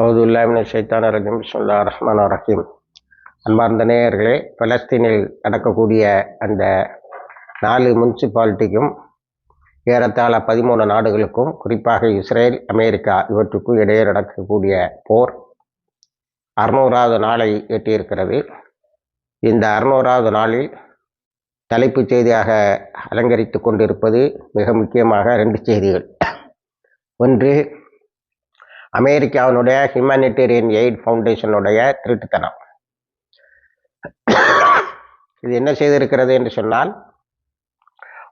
அவதுல்லாமின் ஷைத்தான regime. சொல்லா ரஹ்மான் ரஹீம். அன்பார்ந்த நேயர்களே பலஸ்தீனில் நடக்கக்கூடிய அந்த நாலு முனிசிபாலிட்டிக்கும் ஏறத்தாழ பதிமூணு நாடுகளுக்கும் குறிப்பாக இஸ்ரேல் அமெரிக்கா இவற்றுக்கும் இடையே நடக்கக்கூடிய போர் அறுநூறாவது நாளை எட்டியிருக்கிறது. இந்த அறுநூறாவது நாளில் தலைப்புச் செய்தியாக அலங்கரித்து கொண்டிருப்பது மிக முக்கியமாக ரெண்டு செய்திகள். ஒன்று அமெரிக்காவினுடைய ஹியூமனிடேரியன் எய்ட் ஃபவுண்டேஷனுடைய திருட்டுத்தனம். இது என்ன செய்திருக்கிறது என்று சொன்னால்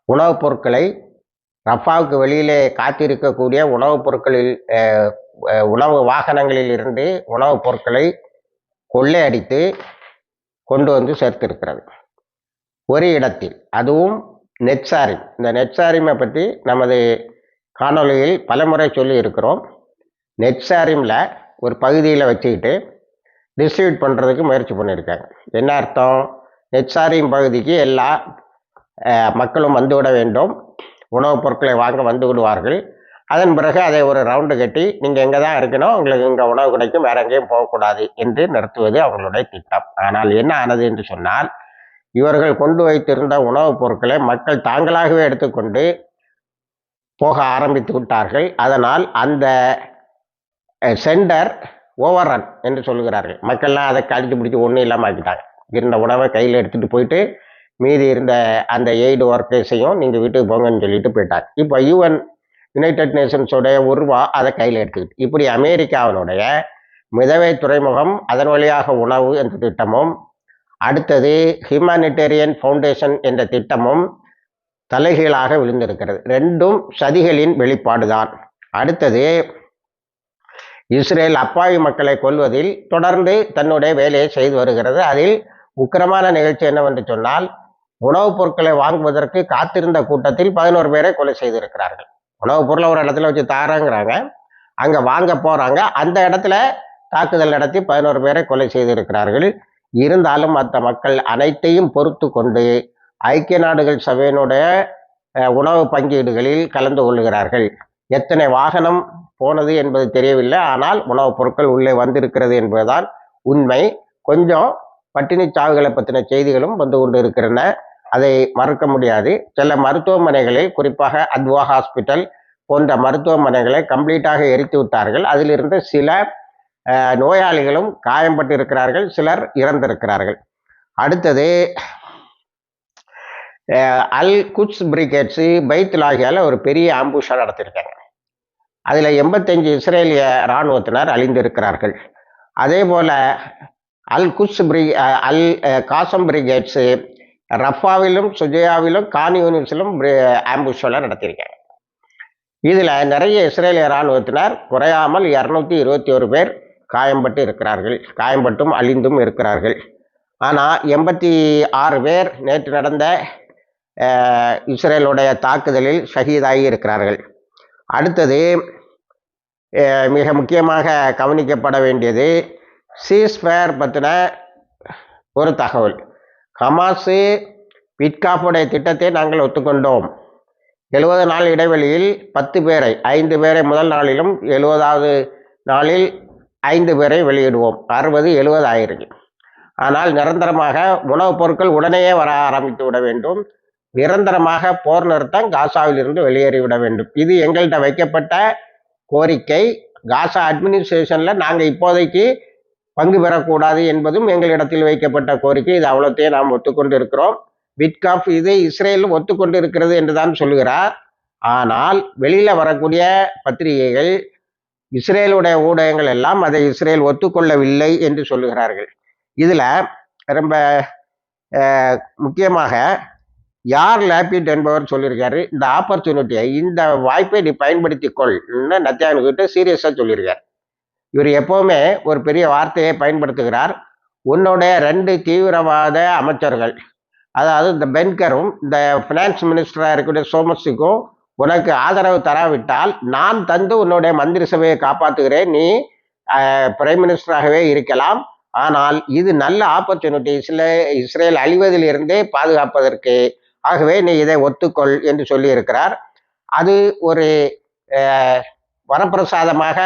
உணவுப் பொருட்களை ரஃபாவுக்கு வெளியிலே காத்திருக்கக்கூடிய உணவுப் பொருட்களில் உணவு வாகனங்களில் இருந்து உணவுப் பொருட்களை கொள்ளையடித்து கொண்டு வந்து சேர்த்திருக்கிறது. ஒரு இடத்தில் அதுவும் நெட்சாரிம் இந்த நெட்சாரிமை பற்றி நமது காணொலியில் பலமுறை சொல்லி இருக்கிறோம் நெட்சாரிமில் ஒரு பகுதியில் வச்சுக்கிட்டு டிஸ்ட்ரிபியூட் பண்ணுறதுக்கு முயற்சி பண்ணியிருக்காங்க. என்ன அர்த்தம்? நெட்சாரியம் பகுதிக்கு எல்லா மக்களும் வந்துவிட வேண்டும். உணவுப் பொருட்களை வாங்க வந்து விடுவார்கள். அதன் பிறகு அதை ஒரு ரவுண்டு கட்டி நீங்கள் எங்கே தான் இருக்கணும்? உங்களுக்கு இங்கே உணவு கிடைக்கும். வேற எங்கேயும் போகக்கூடாது என்று நடத்துவது அவர்களுடைய திட்டம். ஆனால் என்ன ஆனது என்று சொன்னால் இவர்கள் கொண்டு வைத்திருந்த உணவுப் பொருட்களை மக்கள் தாங்களாகவே எடுத்துக்கொண்டு போக ஆரம்பித்து விட்டார்கள். அதனால் அந்த சென்டர் ஓவர் ரன் என்று சொல்லுகிறார்கள். மக்கள்லாம் அதை கழித்து பிடிச்சி ஒன்றும் இல்லாமல் ஆக்கிட்டாங்க. இருந்த உணவை கையில் எடுத்துகிட்டு போயிட்டு மீதி இருந்த அந்த எய்டு ஒர்க்கர்ஸையும் நீங்கள் வீட்டுக்கு போங்கன்னு சொல்லிட்டு போயிட்டாங்க. இப்போ யூஎன் யுனைடெட் நேஷன்ஸோடைய உருவா அதை கையில் எடுத்துக்கிட்டு இப்படி அமெரிக்காவினுடைய மிதவை துறைமுகம் அதன் வழியாக உணவு என்ற திட்டமும் அடுத்தது ஹியூமானிட்டேரியன் ஃபவுண்டேஷன் என்ற திட்டமும் தலைகீழாக விழுந்திருக்கிறது. ரெண்டும் சதிகளின் வெளிப்பாடுதான். அடுத்தது இஸ்ரேல் அப்பாவி மக்களை கொல்வதில் தொடர்ந்து தன்னுடைய வேலையை செய்து வருகிறது. அதில் உக்கிரமான நிகழ்ச்சி என்னவென்று சொன்னால் உணவுப் பொருட்களை வாங்குவதற்கு காத்திருந்த கூட்டத்தில் பதினோரு பேரை கொலை செய்திருக்கிறார்கள். உணவுப் பொருளை ஒரு இடத்துல வச்சு தாரங்கிறாங்க. அங்கே வாங்க போகிறாங்க அந்த இடத்துல தாக்குதல் நடத்தி பதினோரு பேரை கொலை செய்திருக்கிறார்கள். இருந்தாலும் மற்ற மக்கள் அனைத்தையும் பொறுத்து கொண்டு ஐக்கிய நாடுகள் சபையினுடைய உணவு பங்கீடுகளில் கலந்து கொள்கிறார்கள் எத்தனை வாகனம் போனது என்பது தெரியவில்லை. ஆனால் உணவுப் பொருட்கள் உள்ளே வந்திருக்கிறது என்பதுதான் உண்மை. கொஞ்சம் பட்டினி சாவுகளை பற்றின செய்திகளும் வந்து கொண்டு இருக்கின்றன அதை மறுக்க முடியாது. சில மருத்துவமனைகளில் குறிப்பாக அத்வா ஹாஸ்பிட்டல் போன்ற மருத்துவமனைகளை கம்ப்ளீட்டாக எரித்து விட்டார்கள். அதிலிருந்து சில நோயாளிகளும் காயம்பட்டு இருக்கிறார்கள் சிலர் இறந்திருக்கிறார்கள். அடுத்தது அல் குட்ஸ் பிரிகேட்ஸு பைத் லாகியால் ஒரு பெரிய ஆம்புஷா நடத்தியிருக்காங்க. அதில் எண்பத்தஞ்சு இஸ்ரேலிய இராணுவத்தினர் அழிந்திருக்கிறார்கள். அதே போல் அல் குஸ் பிரி அல் காசம் பிரிகேட்ஸு ரஃபாவிலும் சுஜயாவிலும் கான்யூனிஸிலும் ஆம்புஷெல்லாம் நடத்தியிருக்காங்க. இதில் நிறைய இஸ்ரேலிய இராணுவத்தினர் குறையாமல் இரநூத்தி இருபத்தி ஒரு பேர் காயம்பட்டு இருக்கிறார்கள் காயம்பட்டும் அழிந்தும் இருக்கிறார்கள். ஆனால் எண்பத்தி ஆறு பேர் நேற்று நடந்த இஸ்ரேலுடைய தாக்குதலில் ஷஹீதாகி இருக்கிறார்கள். அடுத்தது மிக முக்கியமாக கவனிக்கப்பட வேண்டியது சீஸ்பேர் பற்றின ஒரு தகவல். ஹமாஸு பிட்காஃபுடைய திட்டத்தை நாங்கள் ஒத்துக்கொண்டோம். எழுபது நாள் இடைவெளியில் பத்து பேரை ஐந்து பேரை முதல் நாளிலும் எழுபதாவது நாளில் ஐந்து பேரை வெளியிடுவோம். அறுபது எழுபது ஆயிருக்கு ஆனால் நிரந்தரமாக உணவுப் பொருட்கள் உடனேயே வர ஆரம்பித்து விட வேண்டும். நிரந்தரமாக போர் நிறுத்தம் காசாவிலிருந்து வெளியேறிவிட வேண்டும். இது எங்கள்கிட்ட வைக்கப்பட்ட கோரிக்கை. காசா அட்மினிஸ்ட்ரேஷனில் நாங்கள் இப்போதைக்கு பங்கு பெறக்கூடாது என்பதும் எங்களிடத்தில் வைக்கப்பட்ட கோரிக்கை. இது அவ்வளோத்தையும் நாம் ஒத்துக்கொண்டு இருக்கிறோம் விட்காஃப் இது இஸ்ரேல் ஒத்துக்கொண்டு இருக்கிறது என்று தான் சொல்லுகிறார். ஆனால் வெளியில் வரக்கூடிய பத்திரிகைகள் இஸ்ரேலுடைய ஊடகங்கள் எல்லாம் அதை இஸ்ரேல் ஒத்துக்கொள்ளவில்லை என்று சொல்லுகிறார்கள். இதில் ரொம்ப முக்கியமாக யார் லேபிட் என்பவர் சொல்லியிருக்காரு. இந்த ஆப்பர்ச்சுனிட்டியை இந்த வாய்ப்பை நீ பயன்படுத்தி கொள்னு நத்தியானுக்கிட்ட சீரியஸாக சொல்லியிருக்கார். இவர் எப்போவுமே ஒரு பெரிய வார்த்தையை பயன்படுத்துகிறார். உன்னுடைய ரெண்டு தீவிரவாத அமைச்சர்கள் அதாவது இந்த பென்கரும் இந்த ஃபினான்ஸ் மினிஸ்டராக இருக்கக்கூடிய சோமஸுக்கும் உனக்கு ஆதரவு தராவிட்டால் நான் தந்து உன்னுடைய மந்திரி சபையை காப்பாற்றுகிறேன் நீ பிரைம் மினிஸ்டராகவே இருக்கலாம். ஆனால் இது நல்ல ஆப்பர்ச்சுனிட்டி இஸ்ரே இஸ்ரேல் அழிவதிலிருந்தே பாதுகாப்பதற்கு ஆகவே நீ இதை ஒத்துக்கொள் என்று சொல்லியிருக்கிறார். அது ஒரு வரப்பிரசாதமாக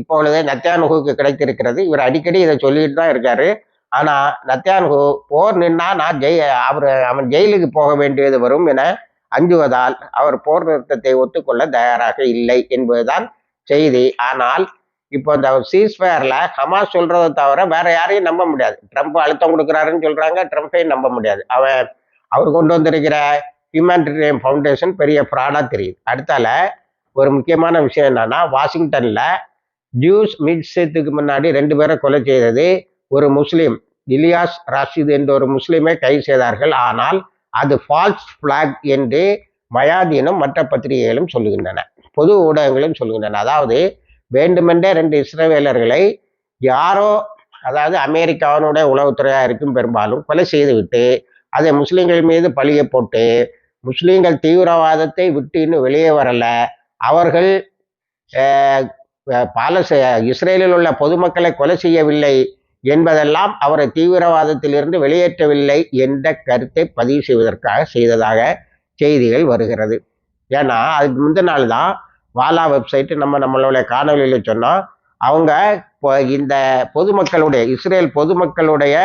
இப்பொழுது நத்தியானுகுவுக்கு கிடைத்திருக்கிறது. இவர் அடிக்கடி இதை சொல்லிட்டு தான் இருக்காரு. ஆனால் நத்தியானுகு போர் நின்னா நான் ஜெய் அவர் அவன் ஜெயிலுக்கு போக வேண்டியது வரும் என அஞ்சுவதால் அவர் போர் நிறுத்தத்தை ஒத்துக்கொள்ள தயாராக இல்லை என்பதுதான் செய்தி. ஆனால் இப்போ இந்த சீஸ்ஃபயரில் ஹமாஸ் சொல்கிறத தவிர வேற யாரையும் நம்ப முடியாது. ட்ரம்ப் அழுத்தம் கொடுக்குறாருன்னு சொல்கிறாங்க ட்ரம்ப்பையும் நம்ப முடியாது. அவன் அவர் கொண்டு வந்திருக்கிற ஹியூமானிட்டேரியன் ஃபவுண்டேஷன் பெரிய ஃப்ராடாக தெரியுது. அடுத்தால ஒரு முக்கியமான விஷயம் என்னன்னா வாஷிங்டனில் ஜூஸ் மிட்ஸத்துக்கு முன்னாடி ரெண்டு பேரை கொலை செய்தது ஒரு முஸ்லீம் இலியாஸ் ராஷித் என்ற ஒரு முஸ்லீமை கைது செய்தார்கள். ஆனால் அது ஃபால்ஸ் ஃப்ளாக் என்று மயாதீனும் மற்ற பத்திரிகைகளும் சொல்லுகின்றன. பொது ஊடகங்களும் சொல்லுகின்றன. அதாவது வேண்டுமென்றே ரெண்டு இஸ்ரேவேலர்களை யாரோ அதாவது அமெரிக்காவினுடைய உளவுத்துறையாக இருக்கும் பெரும்பாலும் கொலை செய்துவிட்டு அதை முஸ்லீம்கள் மீது பழியை போட்டு முஸ்லீம்கள் தீவிரவாதத்தை விட்டு இன்னும் வெளியே வரலை. அவர்கள் பாலஸ் இஸ்ரேலில் உள்ள பொதுமக்களை கொலை செய்யவில்லை என்பதெல்லாம் அவரை தீவிரவாதத்திலிருந்து வெளியேற்றவில்லை என்ற கருத்தை பதிவு செய்வதற்காக செய்ததாக செய்திகள் வருகிறது. ஏன்னா அதுக்கு முந்தின நாள் தான் வாலா வெப்சைட்டு நம்ம நம்மளுடைய காணொலியில் சொன்னோம். அவங்க இப்போ இந்த பொதுமக்களுடைய இஸ்ரேல் பொதுமக்களுடைய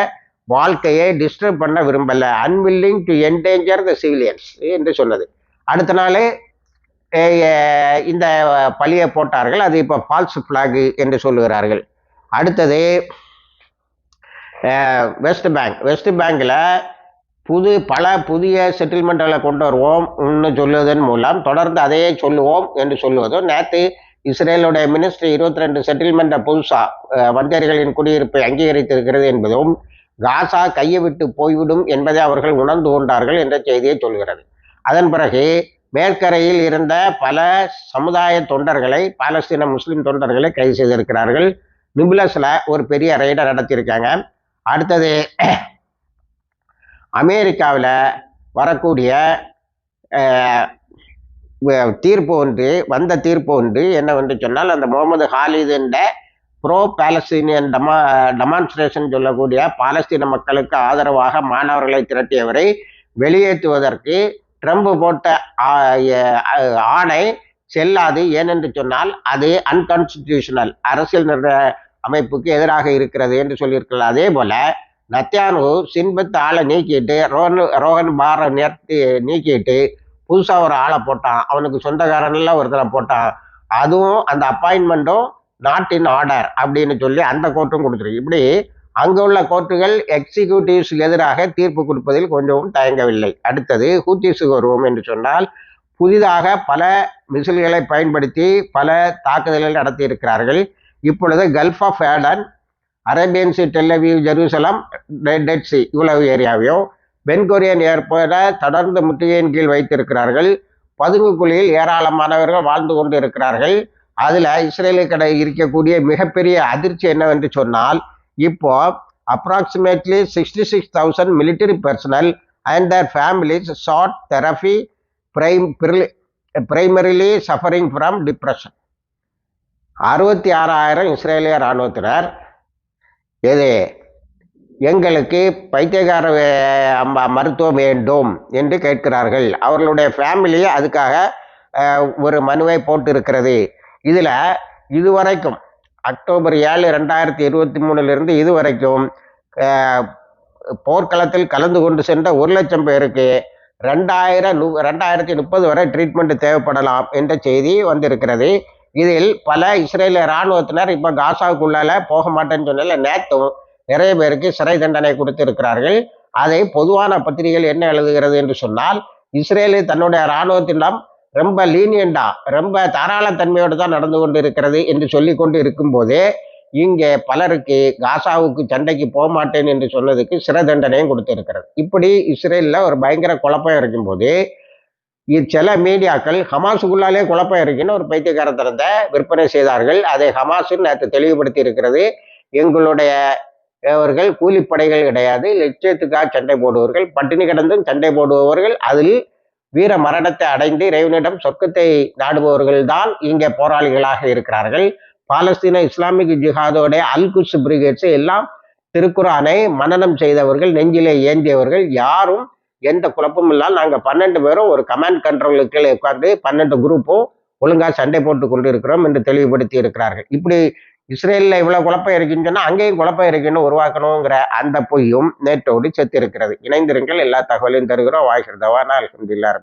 வாழ்க்கையை டிஸ்டர்ப் பண்ண விரும்பலை. Unwilling to endanger the civilians என்று சொன்னது. அடுத்த நாள் இந்த பழியை போட்டார்கள். அது இப்போ ஃபால்ஸ் ஃப்ளாகு என்று சொல்லுகிறார்கள். அடுத்தது வெஸ்ட் பேங்க் வெஸ்ட் பேங்கில் புது பல புதிய செட்டில்மெண்ட்களை கொண்டு வருவோம் சொல்லுவதன் மூலம் தொடர்ந்து அதையே சொல்லுவோம் என்று சொல்லுவதும் நேற்று இஸ்ரேலுடைய மினிஸ்ட்ரி இருபத்தி ரெண்டு செட்டில்மெண்ட்டை புதுசாக வந்தியர்களின் குடியிருப்பை அங்கீகரித்திருக்கிறது என்பதும் காசா கையை விட்டு போய்விடும் என்பதை அவர்கள் உணர்ந்து கொண்டார்கள் என்ற செய்தியை சொல்கிறது. அதன் பிறகு மேற்கரையில் இருந்த பல சமுதாய தொண்டர்களை பாலஸ்தீன முஸ்லிம் தொண்டர்களை கைது செய்திருக்கிறார்கள். நிபுலஸில் ஒரு பெரிய ரைடை நடத்தியிருக்காங்க. அடுத்தது அமெரிக்காவில் வரக்கூடிய தீர்ப்பு ஒன்று வந்த தீர்ப்பு ஒன்று என்னவென்று சொன்னால் அந்த முகமது ஹாலிதுன்ற ப்ரோ பாலஸ்தீனியன் டமா டெமான்ஸ்ட்ரேஷன் சொல்லக்கூடிய பாலஸ்தீன மக்களுக்கு ஆதரவாக மாணவர்களை திரட்டியவரை வெளியேற்றுவதற்கு ட்ரம்ப் போட்ட ஆணை செல்லாது. ஏனென்று சொன்னால் அது அன்கான்ஸ்டிடியூஷனல் அரசியல் அமைப்புக்கு எதிராக இருக்கிறது என்று சொல்லியிருக்கலாம் அதே போல நத்தியானு சின்பத்து ஆளை நீக்கிட்டு ரோஹன் ரோஹன் பாரை நிறுத்தி நீக்கிட்டு புதுசாக ஒரு ஆளை போட்டான். அவனுக்கு சொந்தக்காரன்லாம் ஒருத்தரை போட்டான். அதுவும் அந்த அப்பாயின்மெண்ட்டும் நாட் இன் ஆர்டர் அப்படின்னு சொல்லி அந்த கோர்ட்டும் கொடுத்துருக்கு இப்படி அங்கு உள்ள கோர்ட்டுகள் எக்ஸிக்யூட்டிவ்ஸ் எதிராக தீர்ப்பு கொடுப்பதில் கொஞ்சமும் தயங்கவில்லை. அடுத்தது ஹூத்திஸுக்கு வருவோம் என்று சொன்னால் புதிதாக பல மிசில்களை பயன்படுத்தி பல தாக்குதல்கள் நடத்தி இருக்கிறார்கள் இப்பொழுது Gulf of Aden Arabian Sea Tel Aviv Jerusalem Dead Sea இவ்வளவு ஏரியாவையும் வென்கொரியன் ஏற்பட தொடர்ந்து முற்றுகையின் கீழ் வைத்திருக்கிறார்கள். பதுங்குக்குழியில் ஏராளமானவர்கள் வாழ்ந்து கொண்டு இருக்கிறார்கள். அதில் இஸ்ரேலுக்கு இருக்கக்கூடிய மிகப்பெரிய அதிர்ச்சி என்னவென்று சொன்னால் இப்போ approximately sixty six thousand military personnel and their families short therapy prime primarily suffering from depression அறுபத்தி ஆறாயிரம் இஸ்ரேலிய இராணுவத்தினர் எது எங்களுக்கு பைத்தியகார மருத்துவம் வேண்டும் என்று கேட்கிறார்கள். அவர்களுடைய ஃபேமிலி அதுக்காக ஒரு மனுவை போட்டிருக்கிறது. இதில் இதுவரைக்கும் அக்டோபர் ஏழு ரெண்டாயிரத்தி இருபத்தி மூணுலேருந்து இதுவரைக்கும் போர்க்களத்தில் கலந்து கொண்டு சென்ற ஒரு லட்சம் பேருக்கு ரெண்டாயிரம் நு ரெண்டாயிரத்தி முப்பது வரை ட்ரீட்மெண்ட் தேவைப்படலாம் என்ற செய்தி வந்திருக்கிறது. இதில் பல இஸ்ரேலிய இராணுவத்தினர் இப்போ காசாவுக்குள்ளால போக மாட்டேன்னு சொன்னால நேற்றும் நிறைய பேருக்கு சிறை தண்டனை கொடுத்திருக்கிறார்கள். அதை பொதுவான பத்திரிகைகள் என்ன எழுதுகிறது என்று சொன்னால் இஸ்ரேலு தன்னுடைய இராணுவத்திடம் ரொம்ப லீனியண்டா ரொம்ப தாராளத்தன்மையோடு தான் நடந்து கொண்டு இருக்கிறது என்று சொல்லி கொண்டு இருக்கும்போதே இங்கே பலருக்கு காசாவுக்கு சண்டைக்கு போக மாட்டேன் என்று சொன்னதுக்கு சிறை தண்டனையும் கொடுத்திருக்கிறது. இப்படி இஸ்ரேலில் ஒரு பயங்கர குழப்பம் இருக்கும்போது சில மீடியாக்கள் ஹமாஸுக்குள்ளாலே குழப்பம் இருக்குன்னு ஒரு பைத்தியகாரத்தனத்தை விற்பனை செய்தார்கள். அதை ஹமாஸுன்னு நேற்று தெளிவுபடுத்தி இருக்கிறது. எங்களுடைய அவர்கள் கூலிப்படைகள் கிடையாது. லட்சியத்துக்காக சண்டை போடுவார்கள் பட்டினி கிடந்தும் சண்டை போடுபவர்கள் அதில் வீர மரணத்தை அடைந்து இறைவனிடம் சொர்க்கத்தை நாடுபவர்கள் தான் இங்கே போராளிகளாக இருக்கிறார்கள். பாலஸ்தீன இஸ்லாமிக் ஜிஹாதோட அல் குஸ் பிரிகேட்ஸ் எல்லாம் திருக்குறானை மனநம் செய்தவர்கள் நெஞ்சிலே ஏந்தியவர்கள். யாரும் எந்த குழப்பமும் இல்லாமல் நாங்கள் பன்னெண்டு பேரும் ஒரு கமாண்ட் கண்ட்ரோலுக்கு உட்காந்து பன்னெண்டு குரூப்பும் ஒழுங்காக சண்டை போட்டு கொண்டு இருக்கிறோம் என்று தெளிவுபடுத்தி இருக்கிறார்கள். இப்படி இஸ்ரேலில் இவ்வளோ குழப்பம் இருக்குன்னு சொன்னால் அங்கேயும் குழப்பம் இருக்குன்னு உருவாக்கணுங்கிற அந்த பொய்யும் நேற்றோடு செத்து இருக்கிறது. இணைந்திருங்கள் எல்லா தகவலையும் தருகிறோம். வாய்கிறதவா நான் அலமதுல்லா